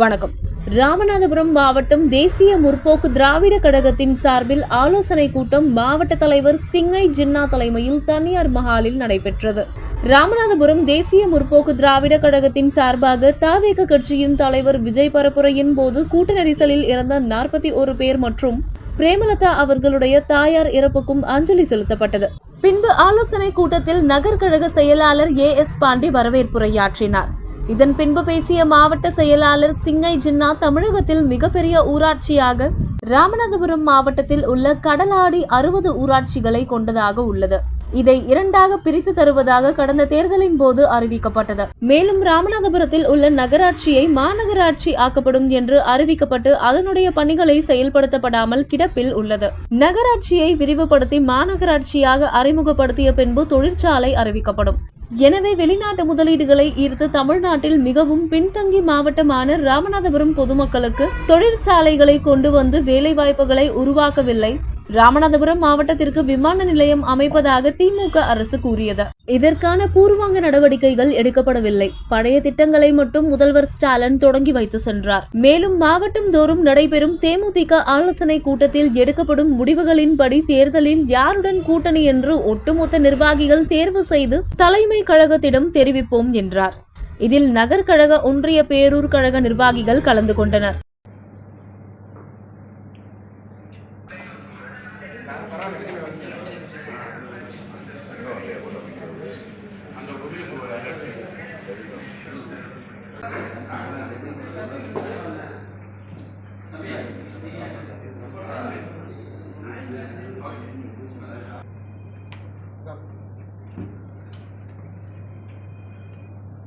வணக்கம். ராமநாதபுரம் மாவட்டம் தேசிய முற்போக்கு திராவிட கழகத்தின் சார்பில் ஆலோசனை கூட்டம் மாவட்ட தலைவர் சிங்கை ஜின்னா தலைமையில் தனியார் மஹாலில் நடைபெற்றது. ராமநாதபுரம் தேசிய முற்போக்கு திராவிட கழகத்தின் சார்பாக தாவேக கட்சியின் தலைவர் விஜய் பரப்புரையின் போது கூட்ட நெரிசலில் இறந்த நாற்பத்தி ஒரு பேர் மற்றும் பிரேமலதா அவர்களுடைய தாயார் இறப்புக்கும் அஞ்சலி செலுத்தப்பட்டது. பின்பு ஆலோசனை கூட்டத்தில் நகர் கழக செயலாளர் ஏ எஸ் பாண்டி வரவேற்புரையாற்றினார். இதன் பின்பு பேசிய மாவட்ட செயலாளர் சிங்கை ஜின்னா தமிழகத்தில் மிகப்பெரிய ஊராட்சியாக ராமநாதபுரம் மாவட்டத்தில் உள்ள கடலாடி அறுபது ஊராட்சிகளை கொண்டதாக உள்ளது. இதை இரண்டாக பிரித்து தருவதாக கடந்த தேர்தலின் போது அறிவிக்கப்பட்டது. மேலும் ராமநாதபுரத்தில் உள்ள நகராட்சியை மாநகராட்சி ஆக்கப்படும் என்று அறிவிக்கப்பட்டு அதனுடைய பணிகளை செயல்படுத்தப்படாமல் கிடப்பில் உள்ளது. நகராட்சியை விரிவுபடுத்தி மாநகராட்சியாக அறிமுகப்படுத்திய பின்பு தொழிற்சாலை அறிவிக்கப்படும். எனவே வெளிநாட்டு முதலீடுகளை ஈர்த்து தமிழ்நாட்டில் மிகவும் பின்தங்கி மாவட்டமான ராமநாதபுரம் பொதுமக்களுக்கு தொழிற்சாலைகளை கொண்டு வந்து வேலைவாய்ப்புகளை உருவாக்கவில்லை. ராமநாதபுரம் மாவட்டத்திற்கு விமான நிலையம் அமைப்பதாக திமுக அரசு கூறியது. இதற்கான பூர்வாங்க நடவடிக்கைகள் எடுக்கப்படவில்லை. பழைய திட்டங்களை மட்டும் முதல்வர் ஸ்டாலின் தொடங்கி வைத்து சென்றார். மேலும் மாவட்டம் தோறும் நடைபெறும் தேமுதிக ஆலோசனை கூட்டத்தில் எடுக்கப்படும் முடிவுகளின்படி தேர்தலில் யாருடன் கூட்டணி என்று ஒட்டுமொத்த நிர்வாகிகள் தேர்வு செய்து தலைமை கழகத்திடம் தெரிவிப்போம் என்றார். இதில் நகர் கழக ஒன்றிய பேரூர் கழக நிர்வாகிகள் கலந்து கொண்டனர்.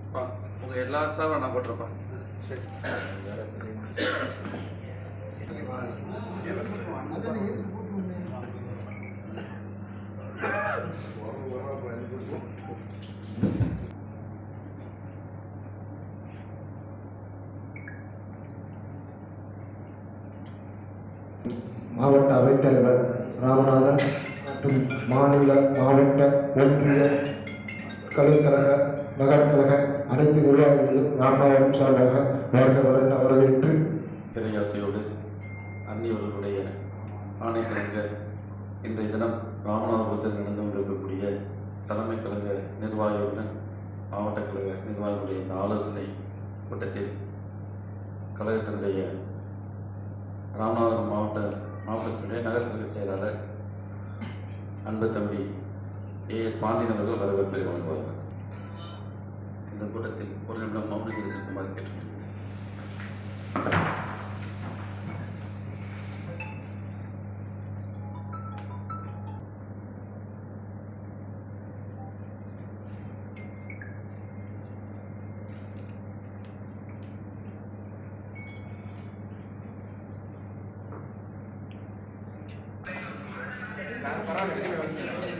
உங்க உங்கள் எல்லா சாரும் நான் போட்டிருப்பேன் சரி. மாவட்ட அவைத்தலைவர் ராமநாதன் மற்றும் மாநில மாவட்ட ஒன்றிய கலைக்கழக நகரக்கழக அனைத்து நிர்வாகிகளையும் ராமநாதன் சார்பாக வாழ்க வர வரவேற்று பெரியாசையோடு அன்னியவர்களுடைய ஆணைக்கிழங்க இன்றைய தினம் ராமநாதபுரத்தில் நடந்து கொண்டிருக்கக்கூடிய தலைமை கழக நிர்வாகியுடன் மாவட்ட கழக நிர்வாகிகளுடைய இந்த ஆலோசனை கூட்டத்தில் கழகத்தினுடைய ராமநாதபுரம் மாவட்ட மாவட்டத்தினுடைய நகர்கழக செயலாளர் அன்பு தம்பி ஏஎஸ் பாண்டியன் அவர்கள் வரவேற்பை வழங்குவார்கள். இந்த கூட்டத்தில் ஒரு நிமிடம் மௌன இருக்குமாறு பரவாயில்ல